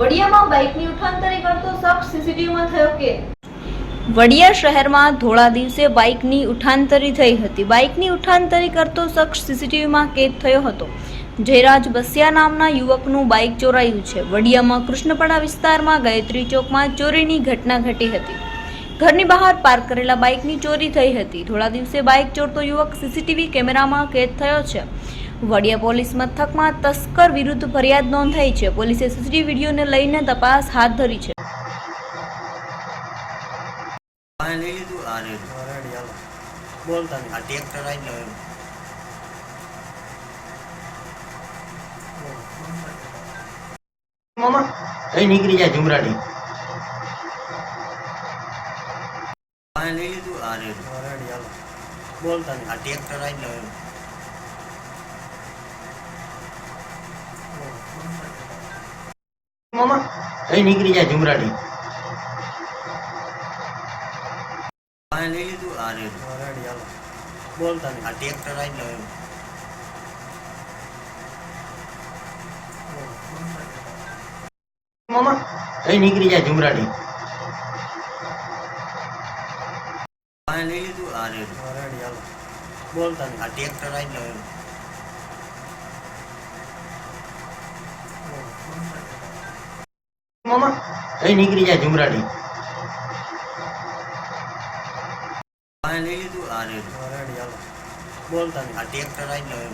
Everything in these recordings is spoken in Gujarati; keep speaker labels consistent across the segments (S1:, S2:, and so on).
S1: વડિયામાં બાઇકની ઉઠાંતરી કરતો શખ્સ સીસીટીવીમાં થયો કે? વડિયા શહેરમાં ધોળા દિવસે બાઇકની ઉઠાંતરી થઈ હતી. બાઇકની ઉઠાંતરી કરતો શખ્સ સીસીટીવીમાં કેદ થયો હતો. જયરાજ બસિયા નામના યુવકનું બાઇક ચોરાયું છે. વડિયામાં કૃષ્ણપડા વિસ્તારમાં ગાયત્રી ચોકમાં ચોરીની ઘટના ઘટી હતી. ઘરની બહાર પાર્ક કરેલા બાઇકની ચોરી થઈ હતી. થોડા દિવસે બાઇક ચોરતો યુવક સીસીટીવી કેમેરામાં કેદ થયો છે. વડિયા પોલીસ મથકમાં તસ્કર વિરુદ્ધ ફરિયાદ નોંધાઈ છે. પોલીસે સીસીટીવી વિડીયોને લઈને તપાસ હાથ ધરી છે.
S2: નીકળી જાય લઈ લીધું
S3: બોલતા
S2: આ ટ્રેક્ટર આવી
S3: મામા
S2: કઈ નીકળી જાય જુમરાડી આ લઈ લીધું આ
S3: હાલો. બોલતા નહીં.
S2: આ ટ્રેક્ટર આવી ગયો
S3: મામા
S2: કઈ નીકળી જાય જુમરાડી લઈ લીધું આ રેડ
S3: બોલતા નહીં.
S2: આ ટ્રેક્ટર આવી ગયો
S3: મામા.
S2: કઈ નીકળી જાય જુમરાડી. લઈ લીધું આ રેડ
S3: હાલો. બોલતા નહીં.
S2: આ ટ્રેક્ટર આવી ગયો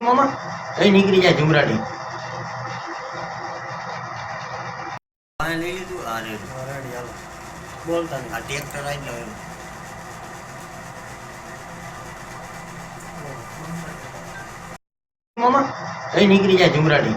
S3: મામા.
S2: અહીં નીકળી જાય જુમરાડી. આ લઈ લીધું આ રેડ
S3: હાલો. બોલતા નહીં.
S2: આ ટ્રેક્ટર આવી ગયો કઈ નીકળી જાય જુમરાડી.